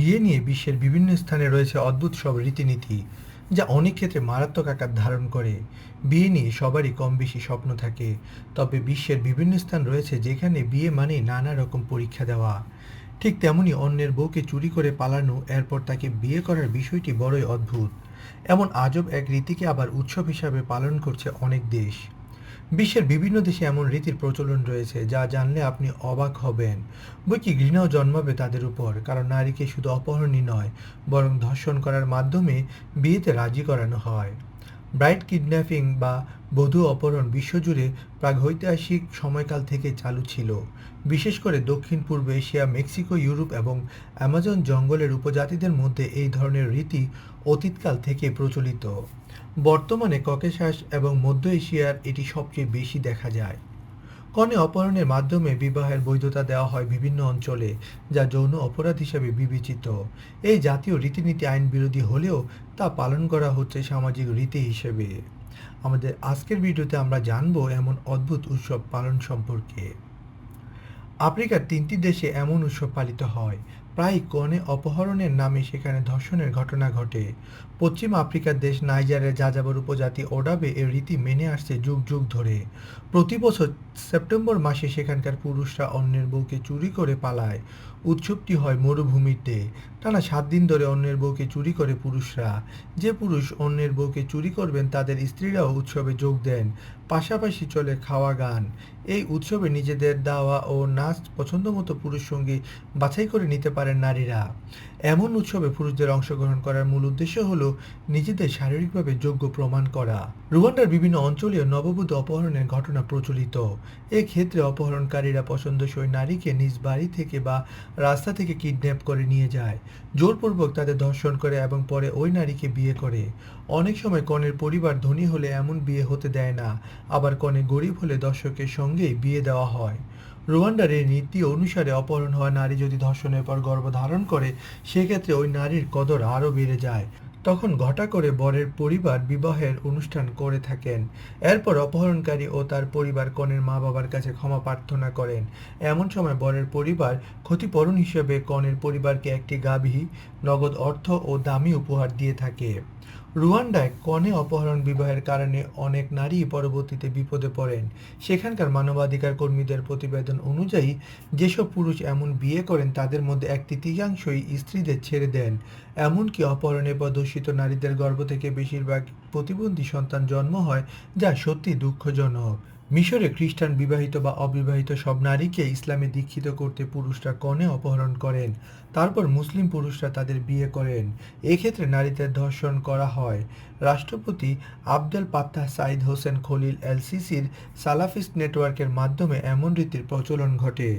বিয়ে নিয়ে বিশ্বের বিভিন্ন স্থানে রয়েছে অদ্ভুত সব রীতিনীতি, যা অনেক ক্ষেত্রে মারাত্মক আকার ধারণ করে। বিয়ে নিয়ে সবারই কম বেশি স্বপ্ন থাকে, তবে বিশ্বের বিভিন্ন স্থান রয়েছে যেখানে বিয়ে মানে নানা রকম পরীক্ষা দেওয়া। ঠিক তেমনি অন্যের বউকে চুরি করে পালানো, এরপর তাকে বিয়ে করার বিষয়টি বড়ই অদ্ভুত। এমন আজব এক রীতিকে আবার উৎসব হিসাবে পালন করছে অনেক দেশ। বিশ্বের বিভিন্ন দেশে এমন রীতির প্রচলন রয়েছে যা জানলে আপনি অবাক হবেন। বই কি ঘৃণাও জন্মাবে তাদের উপর, কারণ নারীকে শুধু অপহরণই নয়, বরং ধর্ষণ করার মাধ্যমে বিয়েতে রাজি করানো হয়। ব্রাইট কিডন্যাপিং বা বধূ অপহরণ বিশ্বজুড়ে প্রাগৈতিহাসিক সময়কাল থেকে চালু ছিল। বিশেষ করে দক্ষিণ, পূর্ব এশিয়া, মেক্সিকো, ইউরোপ এবং অ্যামাজন জঙ্গলের উপজাতিদের মধ্যে এই ধরনের রীতি অতীতকাল থেকে প্রচলিত। বর্তমানে ককেশাস এবং মধ্য এশিয়ার এটি সবচেয়ে বেশি দেখা যায়। কনে অপহরণের মাধ্যমে বিবাহের বৈধতা দেওয়া হয় বিভিন্ন অঞ্চলে, যা যৌন অপরাধ হিসেবে বিবেচিত। এই জাতীয় রীতিনীতি আইন বিরোধী হলেও তা পালন করা হচ্ছে সামাজিক রীতি হিসেবে। আমাদের আজকের ভিডিওতে আমরা জানব এমন অদ্ভুত উৎসব পালন সম্পর্কে। আফ্রিকার তিনটি দেশে এমন উৎসব পালিত হয়। প্রায় কনে অপহরণের নামে সেখানে ধর্ষণের ঘটনা ঘটে। পশ্চিম আফ্রিকার দেশ নাইজারের যাযাবর উপজাতি ওডাবে এর রীতি মেনে আসছে যুগ যুগ ধরে। প্রতি বছর সেপ্টেম্বর মাসে সেখানকার পুরুষরা অন্যের বউকে চুরি করে পালায়। উৎসবটি হয় মরুভূমিতে টানা সাত দিন ধরে অন্যের বউকে চুরি করে পুরুষরা। যে পুরুষ অন্যের বউকে চুরি করবেন, তাদের স্ত্রীরাও উৎসবে যোগ দেন। পাশাপাশি চলে খাওয়া গান। এই উৎসবে নিজেদের দাওয়া ও নাচ পছন্দ মতো পুরুষ সঙ্গী বাছাই করে নিতে পারেন নারীরা। এমন উৎসবে পুরুষদের অংশগ্রহণ করার মূল উদ্দেশ্য হল নিজেদের শারীরিকভাবে যোগ্য প্রমাণ করা। রুয়ান্ডার বিভিন্ন অঞ্চলেও নববধূ অপহরণের ঘটনা প্রচলিত। এক্ষেত্রে অপহরণকারীরা পছন্দসই নারীকে নিজ বাড়ি থেকে বা রাস্তা থেকে কিডন্যাপ করে নিয়ে যায়। জোরপূর্বক তাদের ধর্ষণ করে এবং পরে ওই নারীকে বিয়ে করে। অনেক সময় কনের পরিবার ধনী হলে এমন বিয়ে হতে দেয় না, আবার কনে গরিব হলে দর্শকের সঙ্গেই বিয়ে দেওয়া হয়। রুয়ান্ডার এই নীতি অনুসারে অপহরণ হওয়া নারী যদি ধর্ষণের পর গর্ভধারণ করে, সেক্ষেত্রে ওই নারীর কদর আরও বেড়ে যায়। তখন ঘটা করে বরের পরিবার বিবাহের অনুষ্ঠান করে থাকেন। এরপর অপহরণকারী ও তার পরিবার কনের মা বাবার কাছে ক্ষমা প্রার্থনা করেন। এমন সময় বরের পরিবার ক্ষতিপূরণ হিসেবে কনের পরিবারকে একটি গাভী, নগদ অর্থ ও দামি উপহার দিয়ে থাকে। রুয়ান্ডায় কনে অপহরণ বিবাহের কারণে অনেক নারী পরবর্তীতে বিপদে পড়েন। সেখানকার মানবাধিকার কর্মীদের প্রতিবেদন অনুযায়ী, যেসব পুরুষ এমন বিয়ে করেন, তাদের মধ্যে এক তৃতীয়াংশই স্ত্রীদের ছেড়ে দেন। এমনকি অপহরণে প্রদর্শিত নারীদের গর্ভ থেকে বেশিরভাগ প্রতিবন্ধী সন্তান জন্ম হয়, যা সত্যি দুঃখজনক। মিশরে খ্রিস্টান বিবাহিত বা অবিবাহিত সব নারীকে ইসলামে দীক্ষিত করতে পুরুষরা কনে অপহরণ করেন। তারপর মুসলিম পুরুষরা তাদের বিয়ে করেন। এক্ষেত্রে নারীদের ধর্ষণ করা হয়। রাষ্ট্রপতি Abdel Fattah Saeed Hussein Khalil এলসিসির Salafist নেটওয়ার্কের মাধ্যমে এমন রীতির প্রচলন ঘটে।